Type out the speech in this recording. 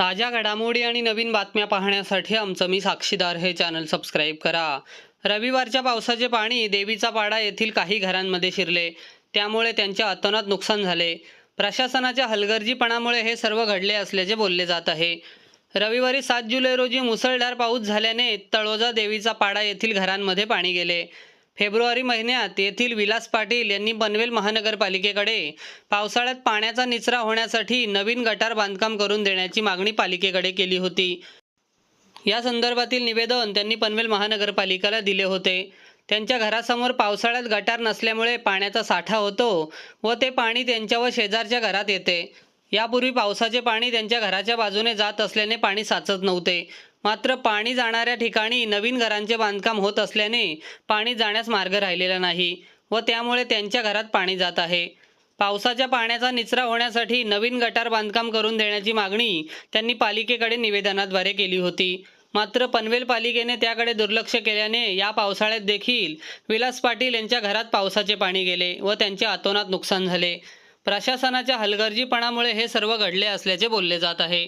ताज्या घडामोडी आणि नवीन बातम्या पाहण्यासाठी आमचं मी साक्षीदार हे चॅनल सबस्क्राईब करा. रविवारच्या पावसाचे पाणी देवीचा पाडा येथील काही घरांमध्ये शिरले. त्यामुळे त्यांच्या अतोनात नुकसान झाले. प्रशासनाच्या हलगर्जीपणामुळे हे सर्व घडले असल्याचे बोलले जात आहे. रविवारी सात जुलै रोजी मुसळधार पाऊस झाल्याने तळोजा देवीचा पाडा येथील घरांमध्ये पाणी गेले. फेब्रुवारी महिन्यात येथील विलास पाटील यांनी पनवेल महानगरपालिकेकडे. पावसाळ्यात पाण्याचा निचरा होण्यासाठी नवीन गटार बांधकाम करून देण्याची मागणी पालिकेकडे केली होती. या संदर्भातील निवेदन त्यांनी पनवेल महानगरपालिकेला दिले होते. त्यांच्या घरासमोर पावसाळ्यात गटार नसल्यामुळे पाण्याचा साठा होतो व ते पाणी त्यांच्या व शेजारच्या घरात येते. यापूर्वी पावसाचे पाणी त्यांच्या घराच्या बाजूने जात असल्याने पाणी साचत नव्हते. मात्र पाणी जाणाऱ्या ठिकाणी नवीन घरांचे बांधकाम होत असल्याने पाणी जाण्यास मार्ग राहिलेला नाही व त्यामुळे त्यांच्या घरात पाणी जात आहे. पावसाच्या पाण्याचा निचरा होण्यासाठी नवीन गटार बांधकाम करून देण्याची मागणी त्यांनी पालिकेकडे निवेदनाद्वारे केली होती. मात्र पनवेल पालिकेने त्याकडे दुर्लक्ष केल्याने या पावसाळ्यात देखील विलास पाटील यांच्या घरात पावसाचे पाणी गेले व त्यांचे आतोनात नुकसान झाले. प्रशासनाच्या हलगर्जीपणामुळे हे सर्व घडले असल्याचे बोलले जात आहे.